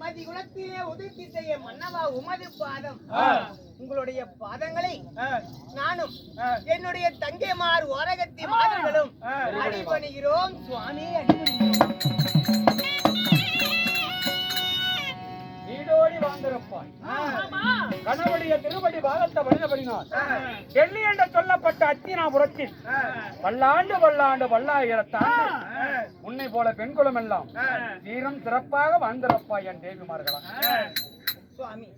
மதி குலத்திலே உதிர்த்தி செய்ய மன்னவா உமது பாதம். உங்களுடைய பாதங்களை நானும் என்னுடைய தங்கைமார் ஓரகத்தி மாதர்களும் அடிபணிகிறோம் சுவாமி அடிபணிகிறோம் நீடோடி வாழ்ந்திருப்பாய். கணவனுடைய திருவடி பாகத்தை வழிதபடினார் டெல்லி என்று சொல்லப்பட்ட அத்தினாபுரத்தில் பல்லாண்டு பல்லாண்டு பல்லாயிரத்தாண்டு உன்னை போல பெண்குலம் எல்லாம் தீரம் சிறப்பாக வாழ்ந்திருப்பாய் என் தேவிமார்களா. சுவாமி.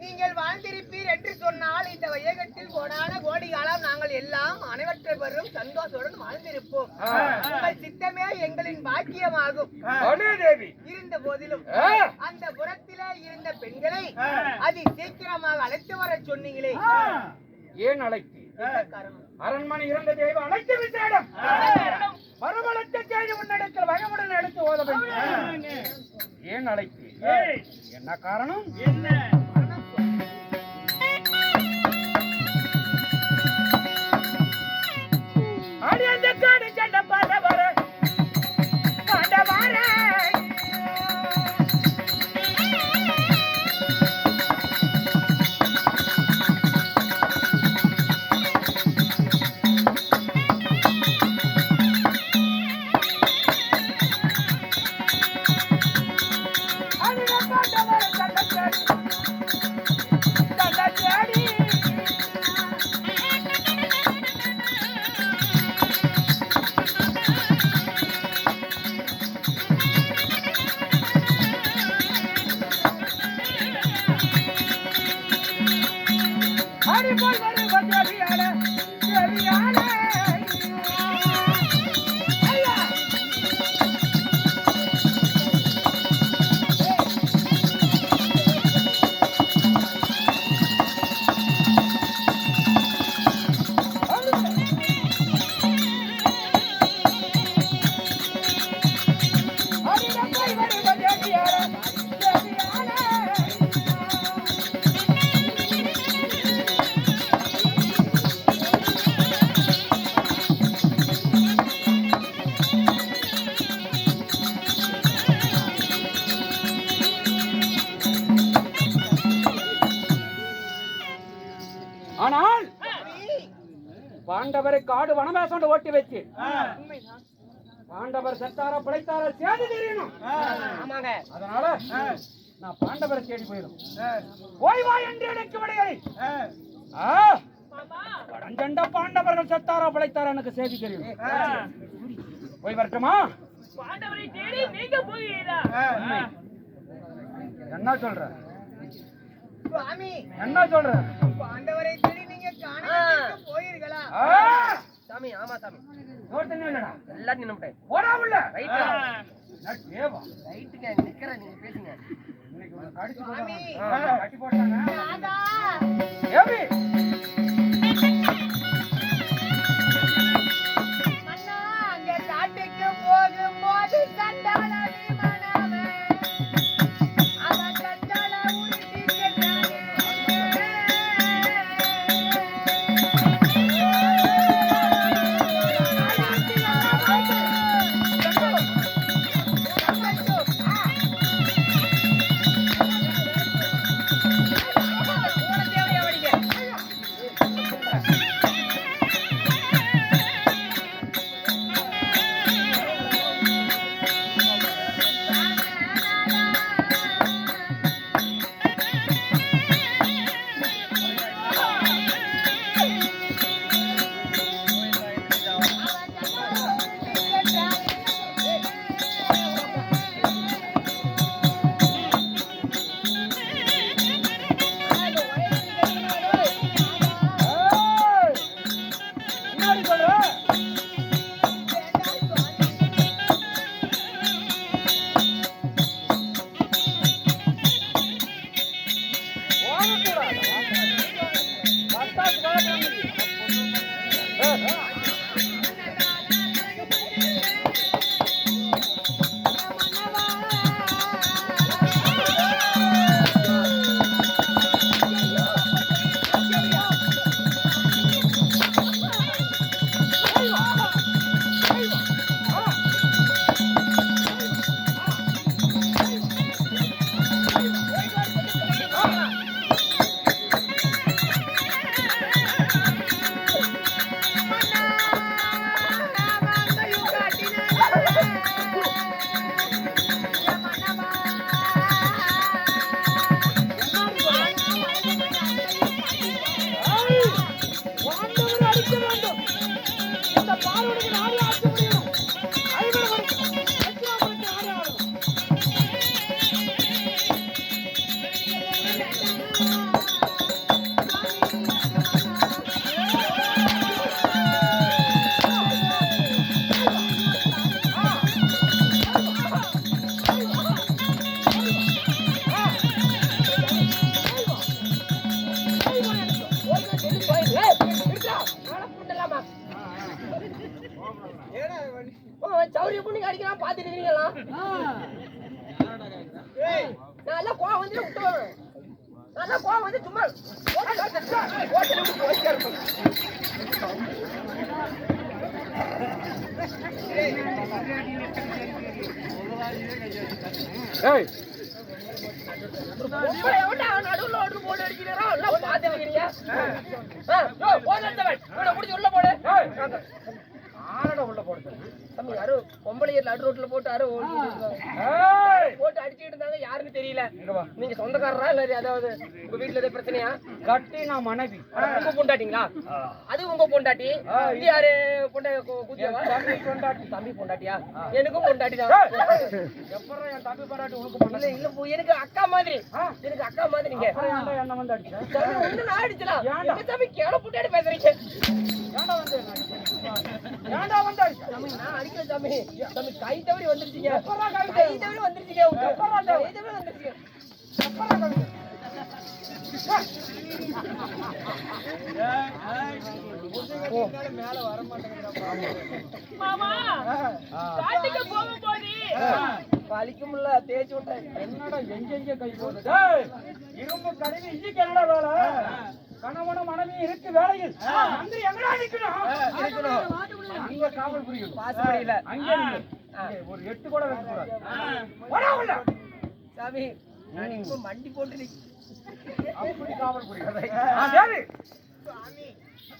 நீங்கள் வாழ்ந்திருப்பீர் என்று சொன்னால் இந்த வையகத்தில் கோடான கோடி காலம் நாங்கள் எல்லாம் அனைவற்றவரும் சந்தோஷத்துடன் வாழ்ந்திருப்போம். உங்கள் சித்தமே எங்களின் பாக்கியமாகும். இருந்த போதிலும். அந்த புறத்திலே இருந்த பெண்களை அதி சீக்கிரமாக அழைத்து வர சொன்னீங்களே. ஏன் அழைத்து? என்ன அரண்மனை இருந்த தெய்வம் அழைத்து விசேடம் மறுமலத்த செய்தி உன்னிடத்தில் வயமுடன் எடுத்து ஓத வேண்டும் ஏன் அழைத்து? என்ன காரணம்? அடி போய் வருவ பாண்டவரை காடு வனவாசம் ஓட்டி வச்சு. உண்மைதான். பாண்டவர் செத்தாரா பிழைத்தாரா சேதி தெரியணும். ஆமாங்க. அதனால நான் பாண்டவரை தேடி போயிடும். போய் வா என்று எனக்கு விடையறை கடஞ்சண்ட பாண்டவர்கள் செத்தாரா பிழைத்தாரா எனக்கு செய்தி தெரியும். போய் வரட்டுமா? பாண்டவரை தேடி நீங்க போகிறீரா என்ன சொல்ற? சுவாமி. என்ன சொல்ற? பாண்டவரை தேடி சாமி ஆமா சாமி. தோட்டமே இல்லடா எல்லாம் நின்னுட்டேன் போடா உள்ள ரைட்டா என்ன தேவா? ரைட்டுங்க நிக்கிறேன் நீங்க பேசுங்க. இன்னைக்கு. போட்டாங்க. போட்டாங்க. நல்லா கோவம் வந்து சும்மா ஓட்டல விட்டு வச்சிருப்பேன் ஏய் உங்களை எவன்டா நடுவுல ஒன்று போட்டு அடிக்கிறீரோ? எல்லாம் பார்த்து வைக்கிறீங்க. பிடிச்சு உள்ள போடு. ஏய். ஆரட உள்ள போடுது தம்பி, யாரோ பொம்பளைய நடு ரோட்ல போட்டு யாரோ ஓடிட்டு நீங்க சொந்தக்காரரா இல்ல அதாவது உங்க வீட்டுல ஏதாவது பிரச்சனையா? கட்டி நான் மனைவி. உங்க பொண்டாட்டிங்களா? அது உங்க பொண்டாட்டி? இது யாரு? பொண்டா கூத்தியவா தம்பி பொண்டாட்டியா? எனக்கும் பொண்டாட்டி தான். எப்பறம் என் தம்பி பாராட்டி உனக்கு இல்ல இல்ல எனக்கு அக்கா மாதிரி. எனக்கு அக்கா அப்புறம் ஏன்டா என்ன வந்து அடிச்ச? நான் அடிச்சலாம் தம்பி கேள புட்டாடி பேசுறீங்க? ஏன்டா வந்து? ஏன்டா வந்து? அடிச்ச? தம்பி நான் அடிக்கல தம்பி தம்பி கை தவறி வந்துருச்சீங்க. எப்பறா கை கை தவறி? வந்துருச்சீங்க எப்பறா கை. தவறி? தவறி வந்துருச்சீங்க. எப்பறா கை? மாமா காட்டுக்கு போகும்போது வலிக்கும்ல தேய்ச்சி விட்டேன். என்னடா எங்கெங்க கை போகுது? இரும்பு கடையில் இன்னைக்கு என்னடா வேலை? கணவனும் மனைவி இருக்கு வேலையில். மந்திரி எங்கடா நிக்கணும்? இருக்கணும். அங்க காவல் புரியணும் பாச முடியல அங்கே ஒரு எட்டு கூட வைக்க கூடாது. சாமி நான் இப்ப மண்டி போட்டு நிக்க அப்படி காவல் புரியும்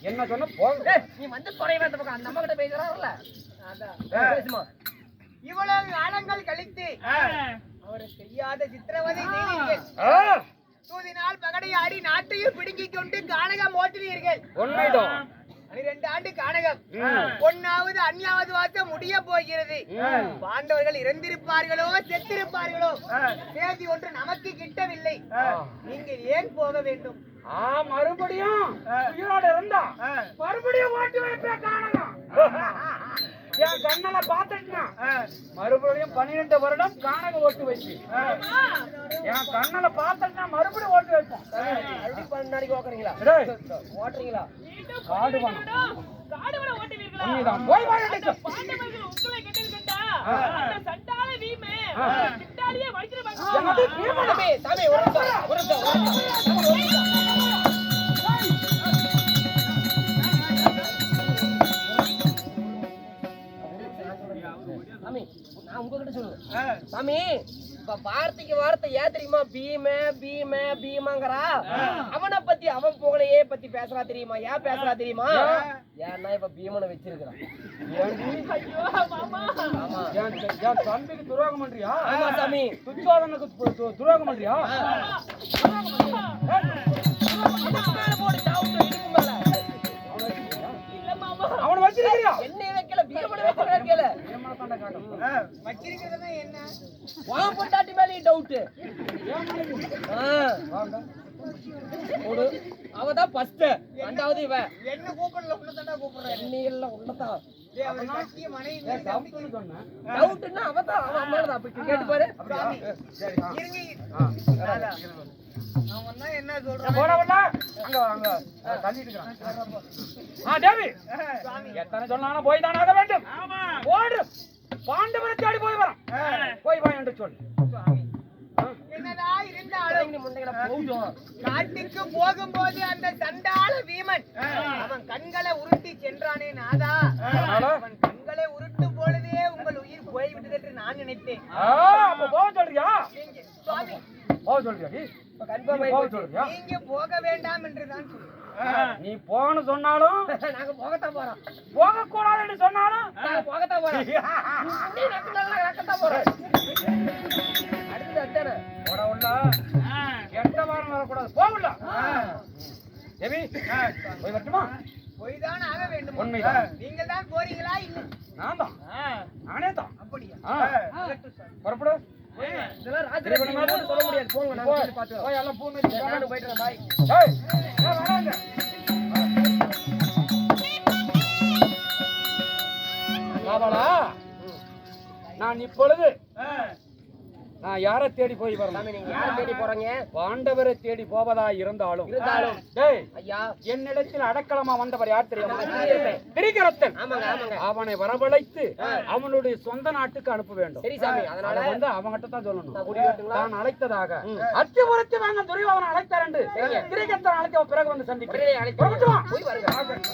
என்ன சொன்ன? போங்க ஏய், நீ வந்து குறைவா இந்த பக்கம் அந்த அம்மா கிட்ட பேசுறாருல்ல பேசுமா. இவ்வளவு காலங்கள் கழித்து அவரை செய்யாத சித்திரவதை செய்தீர்கள். தூதினால் பகடையாடி நாட்டையும் பிடுங்கிக் கொண்டு கானகம் ஓட்டுவீர்கள் உண்மைதான் பனிரெண்டு ஆண்டு கானகம். பொன்னாவது அந்யாவது வாசம் முடிய போகிறது. பாண்டவர்கள் இறந்திருப்பார்களோ செத்திருப்பார்களோ? சேதி ஒன்று நமக்கு கிட்டவில்லை. நீங்கள் ஏன் போக வேண்டும்? ஆ மறுபடியும் உயிரோட இருந்தா மறுபடியும் ஓட்டு வைப்பேன் காணலாம் என் கண்ணல பாத்துட்டா மறுபடியும் பன்னிரெண்டு வருடம் காணக ஓட்டு வைப்பி என் கண்ணல பாத்துட்டா மறுபடியும் ஓட்டு மறுபடியும் பன்னெண்டு நாளைக்கு ஓக்குறீங்களா ஓட்டுறீங்களா? காடு நீதான். போய் வா சாமி நான் உங்ககிட்ட சொல்லுவேன். சாமி இப்ப வார்த்தைக்கு வார்த்தை ஏன் தெரியுமா? பீம பீம பீமாங்கறா? அவனை பத்தி அவன் புகழையே பத்தி பேசுறா தெரியுமா? ஏன் பேசுறா தெரியுமா? ஏன்னா இப்ப பீமனை வச்சிருக்கிறான். தம்பிக்கு துரோகம் பண்றியா? ஆமா சாமி. துச்சோதனுக்கு துரோகம் பண்றியா? இதுக்கு மேல போடு சாவுட்டு இடுப்பு மேல. இல்ல மாமா. அவனை வச்சிருக்கிறியா? என்னைய வைக்கல பீமனை வைக்கல ஏமால தாண்டா காட்டும் வச்சிருக்கிறது என்ன உன் பொண்டாட்டி மேலே டவுட் போடு. அவ தான் ஃபர்ஸ்ட் ரெண்டாவது இவ என்ன கூப்பிடல தாண்டா கூப்பிடுற? என்ன இல்ல தப்புன்னு சொன்னேன் டவுட்னா அவ தான் அவ அம்மா தான் அப்படி கேட்டு பாரு? என்ன சொல்றான் போய் தானே ஆக வேண்டும். ஓடு. பாண்டவரை தேடி போய் வரான். போய் வா என்று சொல் காட்டுக்கு போகும்போது அந்த சண்டாள வீமன் அவன் கண்களை உருட்டி சென்றானே நாதா? அவன் கண்களை உருட்டும் பொழுதே உங்கள் உயிர் போய்விட்டது என்று நான் நினைத்தேன். ஆ, அப்ப போக சொல்றியா? போக சொல்றியா போக நீங்க வேண்டாம் என்று தான் சொல்றேன். நீ போன்னு சொன்னாலும் நாங்க போகத்தான் போறோம் போக கூடாதுன்னு சொன்னாலும் நாங்க போகத்தான் போறோம் நீ நல்லா நக்கத்தான் போறோம் அடுத்தது அதானே போட உள்ள எட்ட வாரம் வரக்கூடாது போகல தேவி போய் வரட்டுமா போய் தான் ஆக வேண்டும் உண்மைதான் நீங்கள் தான் போறீங்களா இல்லை நான் தான் போய், எல்லாம் பூ. நானும் போயிட்டு பாய். நான் இப்பொழுது நான் யாரை தேடி போய் வரலாம் நீங்க யாரை தேடி போறீங்க? பாண்டவரை தேடி போவதா இருந்தாலும். இருந்தாலும். டேய், ஐயா. என்னிடத்தில் அடக்கலமா வந்தவர் யார் தெரியுமா? ஆமாங்க ஆமாங்க அவனை வரவழைத்து அவனுடைய சொந்த நாட்டுக்கு அனுப்ப வேண்டும். சரி சாமி அதனால அதை வந்து அவங்கிட்ட தான் சொல்லணும். நான் அழைத்ததாக. அத்திபுரத்து வாங்க துரியோதனை அழைத்தார் என்று திரிகரத்தன் அழைத்த பிறகு வந்து சந்திக்கிறேன். போய் வருங்க.